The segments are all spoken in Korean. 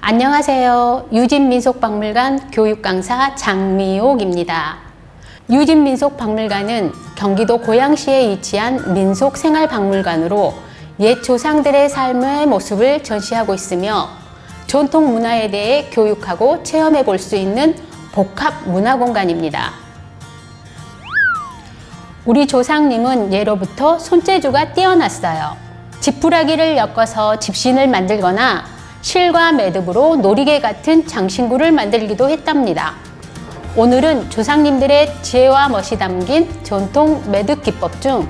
안녕하세요. 유진민속박물관 교육강사 장미옥입니다. 유진민속박물관은 경기도 고양시에 위치한 민속생활박물관으로 옛 조상들의 삶의 모습을 전시하고 있으며 전통 문화에 대해 교육하고 체험해 볼 수 있는 복합 문화 공간입니다. 우리 조상님은 예로부터 손재주가 뛰어났어요. 지푸라기를 엮어서 집신을 만들거나 실과 매듭으로 놀이개 같은 장신구를 만들기도 했답니다. 오늘은 조상님들의 지혜와 멋이 담긴 전통 매듭 기법 중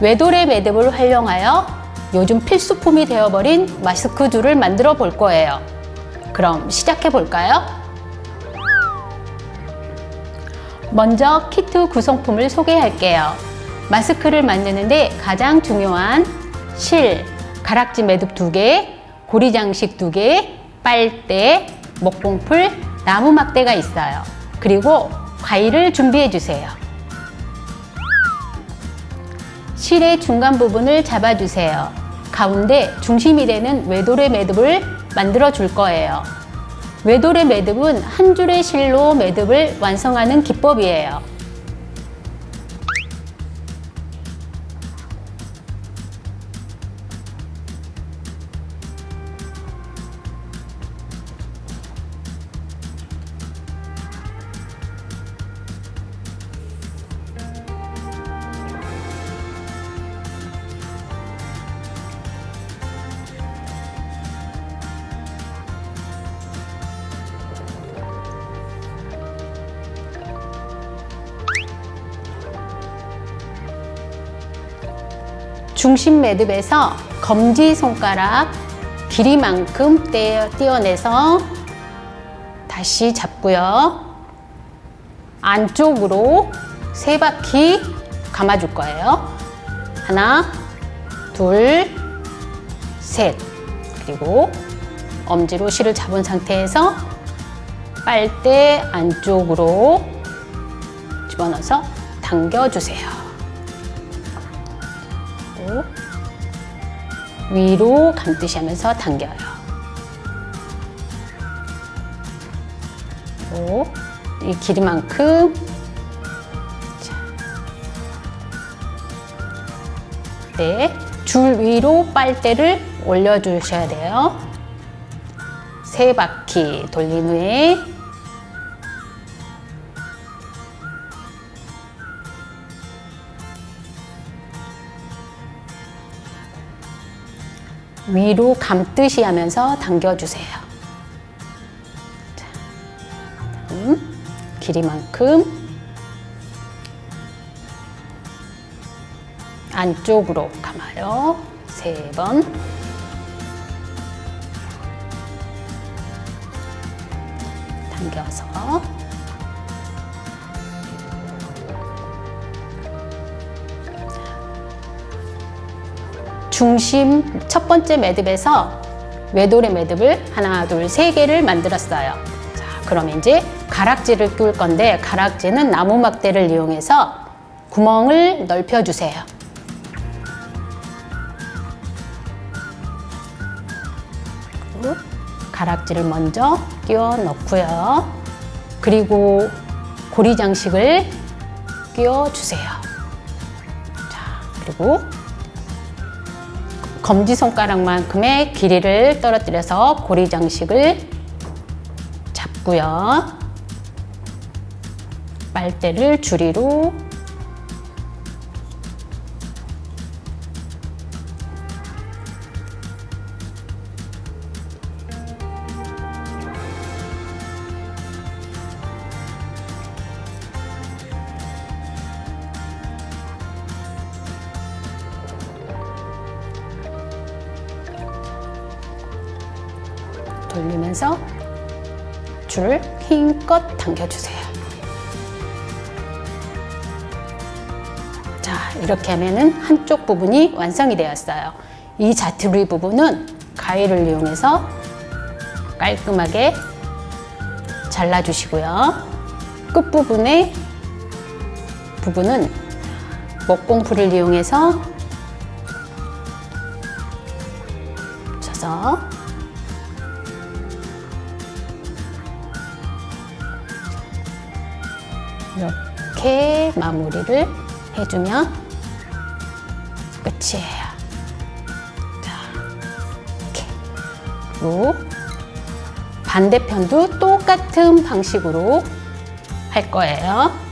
외돌의 매듭을 활용하여 요즘 필수품이 되어버린 마스크 줄을 만들어 볼 거예요. 그럼 시작해 볼까요? 먼저 키트 구성품을 소개할게요. 마스크를 만드는데 가장 중요한 실, 가락지 매듭 2개, 고리 장식 2개, 빨대, 목공풀, 나무 막대가 있어요. 그리고 과일을 준비해 주세요. 실의 중간 부분을 잡아주세요. 가운데 중심이 되는 외돌의 매듭을 만들어 줄 거예요. 외돌의 매듭은 한 줄의 실로 매듭을 완성하는 기법이에요. 중심 매듭에서 검지 손가락 길이만큼 떼어, 떼어내서 다시 잡고요. 안쪽으로 세 바퀴 감아줄 거예요. 하나, 둘, 셋. 그리고 엄지로 실을 잡은 상태에서 빨대 안쪽으로 집어넣어서 당겨주세요. 위로 감듯이 하면서 당겨요. 그리고 이 길이만큼 자. 네, 줄 위로 빨대를 올려주셔야 돼요. 세 바퀴 돌린 후에 위로 감듯이 하면서 당겨주세요. 자, 다음 길이만큼 안쪽으로 감아요. 세 번. 당겨서 중심 첫 번째 매듭에서 외돌의 매듭을 하나, 둘, 세 개를 만들었어요. 자, 그럼 이제 가락지를 끼울 건데 가락지는 나무 막대를 이용해서 구멍을 넓혀 주세요. 가락지를 먼저 끼워 넣고요. 그리고 고리 장식을 끼워 주세요. 자, 그리고 검지손가락만큼의 길이를 떨어뜨려서 고리 장식을 잡고요. 빨대를 줄이로 돌리면서 줄을 힘껏 당겨주세요. 자, 이렇게 하면은 한쪽 부분이 완성이 되었어요. 이 자투리 부분은 가위를 이용해서 깔끔하게 잘라주시고요. 끝부분에 부분은 목공풀을 이용해서 쳐서 이렇게 마무리를 해주면 끝이에요. 자, 이렇게. 그리고 반대편도 똑같은 방식으로 할 거예요.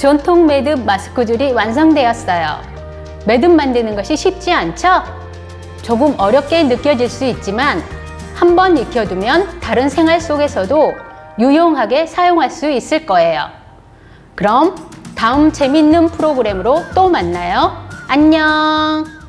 전통 매듭 마스크 줄이 완성되었어요. 매듭 만드는 것이 쉽지 않죠? 조금 어렵게 느껴질 수 있지만 한 번 익혀두면 다른 생활 속에서도 유용하게 사용할 수 있을 거예요. 그럼 다음 재밌는 프로그램으로 또 만나요. 안녕!